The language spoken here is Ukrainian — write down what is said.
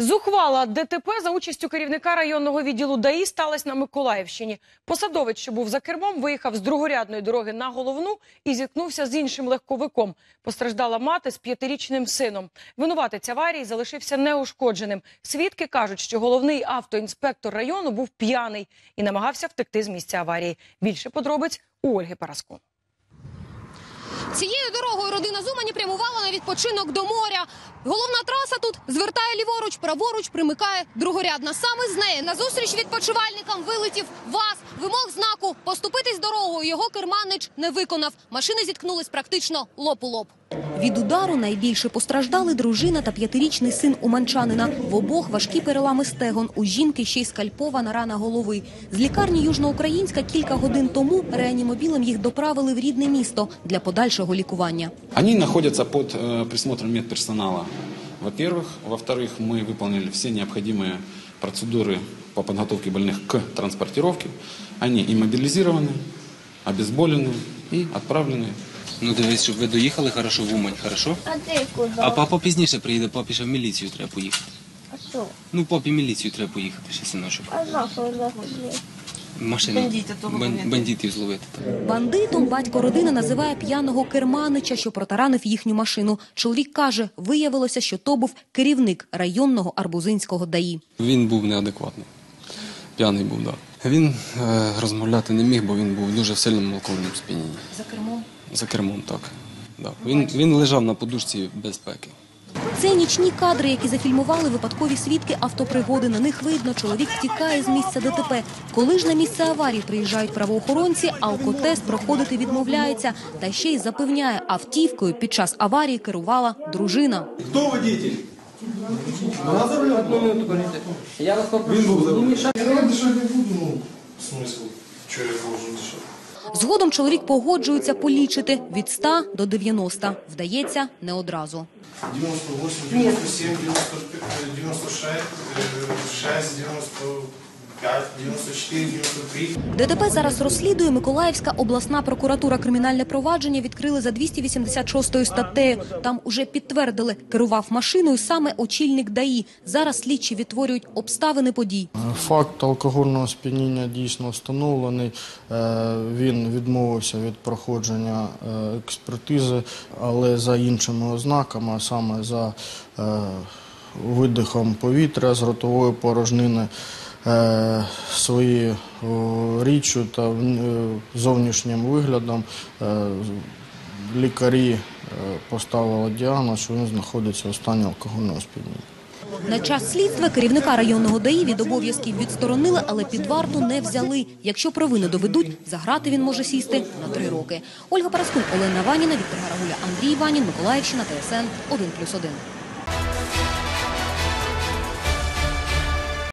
Зухвала ДТП за участю керівника районного відділу ДАІ сталася на Миколаївщині. Посадовець, що був за кермом, виїхав з другорядної дороги на головну і зіткнувся з іншим легковиком. Постраждала мати з п'ятирічним сином. Винуватець аварії залишився неушкодженим. Свідки кажуть, що головний автоінспектор району був п'яний і намагався втекти з місця аварії. Більше подробиць у Ольги Параско. Цією дорогою родина Зумані прямувала на відпочинок до моря. Головна траса тут звертає ліворуч, праворуч примикає другорядна. Саме з неї назустріч відпочивальникам вилетів ВАЗ. Вимог знаку поступитись дорогою його керманич не виконав. Машини зіткнулись практично лоб у лоб. Від удару найбільше постраждали дружина та п'ятирічний син уманчанина. В обох важкі перелами стегон. У жінки ще й скальпована рана голови. З лікарні Южноукраїнська кілька годин тому реанімобілем їх доправили в рідне місто для подальшого лікування. Они находятся под э, присмотром медперсонала, во-первых. Во-вторых, мы выполнили все необходимые процедуры по подготовке больных к транспортировке. Они иммобилизированы, обезболены и отправлены. Ну дивись, щоб ви доїхали хорошо в Умань, хорошо? А ти куди? А папа пізніше приїде, папі ще в міліцію треба поїхати. А що? Ну, папі в міліцію треба поїхати ще синочок. А нахуй нахуй? Машину бан- бандитів зловити. Бандитом батько родини називає п'яного керманича, що протаранив їхню машину. Чоловік каже, виявилося, що то був керівник районного арбузинського ДАІ. Він був неадекватний. П'яний був, так. Да. Він е, розмовляти не міг, бо він був дуже в сильному алкогольному сп'янінні. За кермом. За кермом, так. Да. Він, він лежав на подушці безпеки. Це нічні кадри, які зафільмували випадкові свідки автопригоди. На них видно, чоловік втікає з місця ДТП. Коли ж на місце аварії приїжджають правоохоронці, алкотест проходити відмовляється. Та ще й запевняє, автівкою під час аварії керувала дружина. Хто водитель? Вона за рулем? Він був за рулем. Я дышать не буду, ну, смысл, что я должен дышать? Згодом чоловік погоджується полічити від 100 до 90. Вдається не одразу. 98, 97, 96, 96, э, 6, 95, 94, 93. ДТП зараз розслідує Миколаївська обласна прокуратура. Кримінальне провадження відкрили за 286 статтею. Там уже підтвердили, керував машиною саме очільник ДАІ. Зараз слідчі відтворюють обставини подій. Факт алкогольного сп'яніння дійсно встановлений. Е, Він відмовився від проходження е, експертизи, але за іншими ознаками, а саме за е, видихом повітря з ротової порожнини, своєю о, річчю та е, зовнішнім виглядом е, лікарі е, поставили діагноз, що він знаходиться у стані алкогольного сп'яніння. На час слідства керівника районного ДАІ від обов'язків відсторонили, але під варту не взяли. Якщо провини доведуть, за грати він може сісти на три роки. Ольга Параскун, Олена Ваніна, Віктор Гарагуля, Андрій Ванін, Миколаївщина, ТСН 1+,1.